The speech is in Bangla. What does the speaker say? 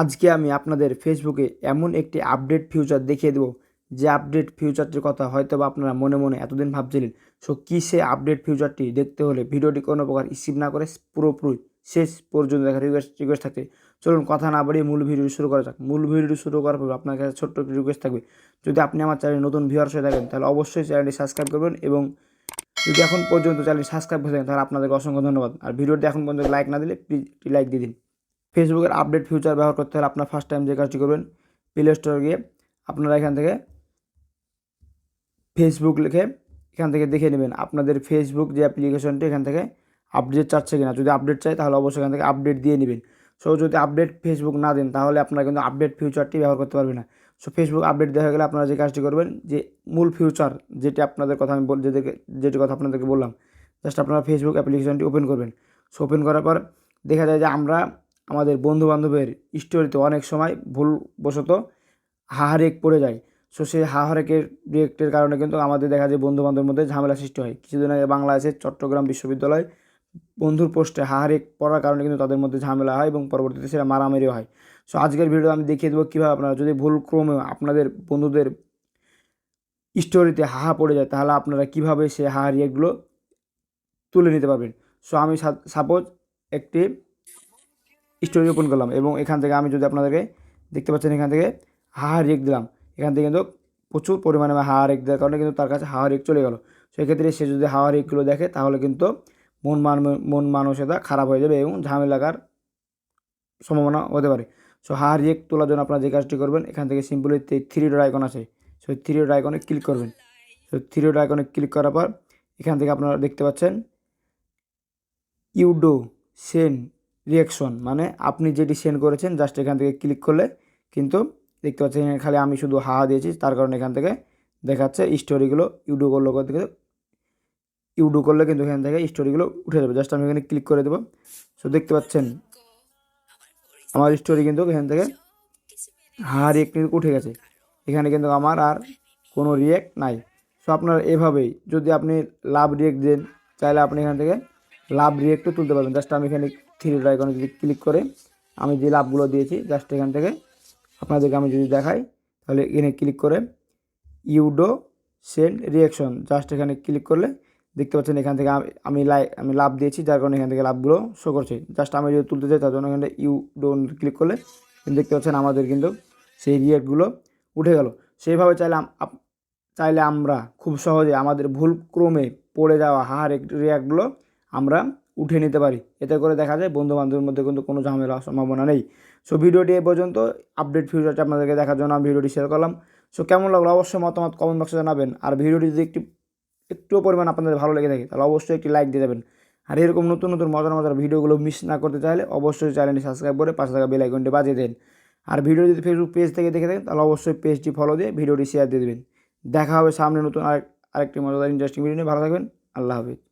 আজকে আমি আপনাদের ফেসবুকে এমন একটি আপডেট ফিউচার দেখিয়ে দেবো। যে আপডেট ফিউচারটির কথা হয়তো বা আপনারা মনে মনে এতদিন ভাবছিলেন। সো কী সে আপডেট ফিউচারটি দেখতে হলে ভিডিওটি কোনো প্রকার স্কিপ না করে পুরোপুরি শেষ পর্যন্ত দেখা রিকোয়েস্ট রিকোয়েস্ট থাকতে। চলুন কথা না বাড়িয়ে মূল ভিডিওটি শুরু করা যাক। মূল ভিডিওটি শুরু করার পর আপনার কাছে ছোট্ট একটি রিকোয়েস্ট থাকবে। যদি আপনি আমার চ্যানেলে নতুন ভিউয়ার্স হয়ে থাকেন, তাহলে অবশ্যই চ্যানেলটি সাবস্ক্রাইব করবেন এবং যদি এখন পর্যন্ত চ্যানেলটি সাবস্ক্রাইব হয়ে থাকেন, তাহলে আপনাদেরকে অসংখ্য ধন্যবাদ। আর ভিডিওটি এখন পর্যন্ত লাইক না দিলে প্লিজ একটি লাইক দিয়ে দিন। ফেসবুকের আপডেট ফিউচার ব্যবহার করতে হলে আপনার ফার্স্ট টাইম যে কাজটি করবেন প্লে স্টোরে গিয়ে আপনারা এখান থেকে ফেসবুক লিখে এখান থেকে দেখে নেবেন আপনাদের ফেসবুক যে অ্যাপ্লিকেশনটি এখান থেকে আপডেট চাচ্ছে কিনা। যদি আপডেট চাই তাহলে অবশ্যই এখান থেকে আপডেট দিয়ে নেবেন। সো যদি আপডেট ফেসবুক না দেন তাহলে আপনারা কিন্তু আপডেট ফিউচারটি ব্যবহার করতে পারবেন না। সো ফেসবুক আপডেট হয়ে গেলে আপনারা যে কাজটি করবেন, যে মূল ফিউচার যেটি আপনাদের কথা আমি বল যেটি কথা আপনাদেরকে বললাম জাস্ট আপনারা ফেসবুক অ্যাপ্লিকেশনটি ওপেন করবেন। সো ওপেন করার পর দেখা যায় যে আমরা আমাদের বন্ধু বান্ধবের স্টোরিতে অনেক সময় ভুলবশত হাহারেক পড়ে যায়। সো সেই হাহারেকের রিয়েক্টের কারণে কিন্তু আমাদের দেখা যায় বন্ধু বান্ধবের মধ্যে ঝামেলা সৃষ্টি হয়। কিছুদিন আগে বাংলাদেশের চট্টগ্রাম বিশ্ববিদ্যালয় বন্ধুর পোস্টে হাহারেক পড়ার কারণে কিন্তু তাদের মধ্যে ঝামেলা হয় এবং পরবর্তীতে সেটা মারামারিও হয়। সো আজকের ভিডিও আমি দেখিয়ে দেবো কীভাবে আপনারা যদি ভুল ক্রমে আপনাদের বন্ধুদের স্টোরিতে হাহা পড়ে যায়, তাহলে আপনারা কীভাবে সে হাহা রিয়েক্টগুলো তুলে নিতে পারবেন? সো আমি সাপোজ একটি স্টোরি ওপেন করলাম এবং এখান থেকে আমি যদি আপনাদেরকে দেখতে পাচ্ছেন এখান থেকে হাহা রেক দিলাম। এখান থেকে কিন্তু প্রচুর পরিমাণে হাওয়া রেক দেওয়ার কারণে কিন্তু তার কাছে হাওয়া রেক চলে গেল। সেক্ষেত্রে সে যদি হাওয়া রেকগুলো দেখে, তাহলে কিন্তু মন মান, মন মানসিকতা খারাপ হয়ে যাবে এবং ঝামেলা লাগার সম্ভাবনা হতে পারে। সো হাওয়া রেক তোলার জন্য আপনারা যে কাজটি করবেন, এখান থেকে সিম্পলি থ্রি ডট আইকন আছে। সো থ্রি ডট আইকনে ক্লিক করবেন। সো থ্রি ডট আইকনে ক্লিক করার পর, এখান থেকে আপনারা দেখতে পাচ্ছেন ইউডো সেন রিয়াকশন মানে আপনি যেটি সেন্ড করেছেন জাস্ট এখান থেকে ক্লিক করলে কিন্তু দেখতে পাচ্ছেন এখানে খালি আমি শুধু হাওয়া দিয়েছি, তার কারণে এখান থেকে দেখাচ্ছে স্টোরিগুলো ইউডো করল থেকে? ইউডো করলে কিন্তু এখান থেকে স্টোরিগুলো উঠে যাবে। জাস্ট আমি এখানে ক্লিক করে দেবো। সো দেখতে পাচ্ছেন আমার স্টোরি কিন্তু এখান থেকে হাওয়া রিয়েক্ট কিন্তু উঠে গেছে। এখানে কিন্তু আমার আর কোনো রিয়েক্ট নাই। সো আপনার এভাবেই যদি আপনি লাভ রিয়েক্ট দেন চাইলে আপনি এখান থেকে লাভ রিয়েক্টও তুলতে পারবেন। জাস্ট আমি এখানে থ্রি আইকনে যদি ক্লিক করে আমি যে লাভগুলো দিয়েছি জাস্ট এখান থেকে আপনাদেরকে আমি যদি দেখাই, তাহলে এখানে ক্লিক করে ইউডো সেন্ড রিয়াকশন জাস্ট এখানে ক্লিক করলে দেখতে পাচ্ছেন এখান থেকে আমি লাই, আমি লাভ দিয়েছি, যার কারণে এখান থেকে লাভগুলো শো করছে। জাস্ট আমি যদি তুলতে চাই, তার জন্য এখানে ইউডো ক্লিক করলে দেখতে পাচ্ছেন আমাদের কিন্তু সেই রিয়েক্টগুলো উঠে গেল। সেইভাবে চাইলে চাইলে আমরা খুব সহজে আমাদের ভুল ক্রমে পড়ে যাওয়া হার রিয়াক্টগুলো আমরা উঠে নিতে পারি। এতে করে দেখা যায় বন্ধু বান্ধবের মধ্যে কিন্তু কোনো ঝামেলা, সম্ভাবনা নেই। সো ভিডিওটি এ পর্যন্ত। আপডেট ফিউচারটা আপনাদেরকে দেখার জন্য আমি ভিডিওটি শেয়ার করলাম। সো কেমন লাগল? অবশ্যই মতামত কমেন্ট বক্সে জানাবেন। আর ভিডিওটি যদি একটি, একটুও পরিমাণ আপনাদের ভালো লেগে থাকে, তাহলে অবশ্যই একটি লাইক দিয়ে দেবেন। আর এরকম নতুন নতুন মজার মজার ভিডিওগুলো মিস না করতে চাইলে অবশ্যই চ্যানেলটি সাবস্ক্রাইব করে পাশে থাকা বেল আইকনটি বাজিয়ে দেন। আর ভিডিও যদি ফেসবুক পেজ থেকে দেখে থাকেন, তাহলে অবশ্যই পেজটি ফলো দিয়ে ভিডিওটি শেয়ার দিয়ে দেবেন। দেখা হবে সামনে নতুন আরেক, আরেকটি মজাদার ইন্টারেস্টিং ভিডিও নিয়ে। ভালো থাকবেন। আল্লাহ হাফিজ।